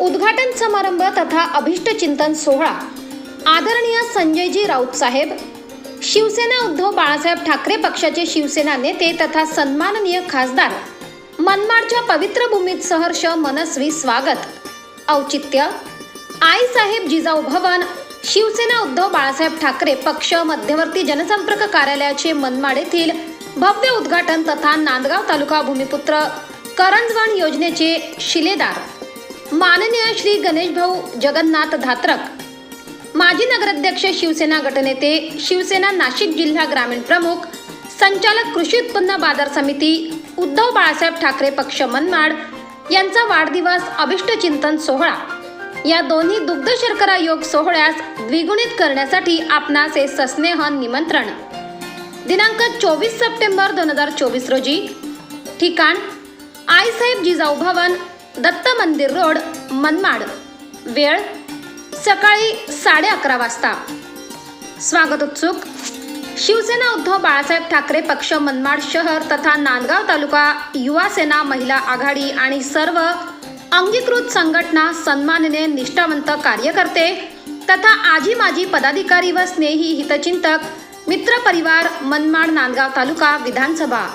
उद्घाटन समारंभ तथा अभिष्ट चिंतन सोहळा. आदरणीय संजयजी राऊत साहेब शिवसेना उद्धव बाळासाहेब ठाकरे पक्षाचे शिवसेना नेते तथा सन्माननीय खासदार मनमाडच्या पवित्र भूमीत सहर्ष मनस्वी स्वागत. औचित्य आई साहेब जिजाऊ भवन शिवसेना उद्धव बाळासाहेब ठाकरे पक्ष मध्यवर्ती जनसंपर्क कार्यालयाचे मनमाड येथील भव्य उद्घाटन तथा नांदगाव तालुका भूमिपुत्र करंजवण योजनेचे शिलेदार. माननीय श्री गणेश भाऊ जगन्नाथ धात्रक माजी नगराध्यक्ष शिवसेना गटनेते शिवसेना नाशिक जिल्हा ग्रामीण प्रमुख संचालक कृषी उत्पन्न बाजार समिती उद्धव बाळासाहेब ठाकरे पक्ष मनमाड यांचा वाढदिवस अभिष्ट चिंतन सोहळा. या दोन्ही दुग्ध शर्करा योग सोहळ्यास द्विगुणित करण्यासाठी आपणास हे सस्नेह निमंत्रण. दिनांक चोवीस सप्टेंबर दोन हजार चोवीस रोजी ठिकाण आईसाहेब जिजाऊ भवन दत्त मंदिर रोड मनमाड. वेळ सकाळी साडे अकरा वाजता. स्वागत उत्सुक. शिवसेना उद्धव बाळासाहेब ठाकरे पक्ष मनमाड शहर तथा नांदगाव तालुका युवा सेना महिला आघाडी आणि सर्व अंगीकृत संघटना सन्मानने निष्ठावंत कार्यकर्ते तथा आजी माजी पदाधिकारी व स्नेही हितचिंतक मित्रपरिवार मनमाड नांदगाव तालुका विधानसभा.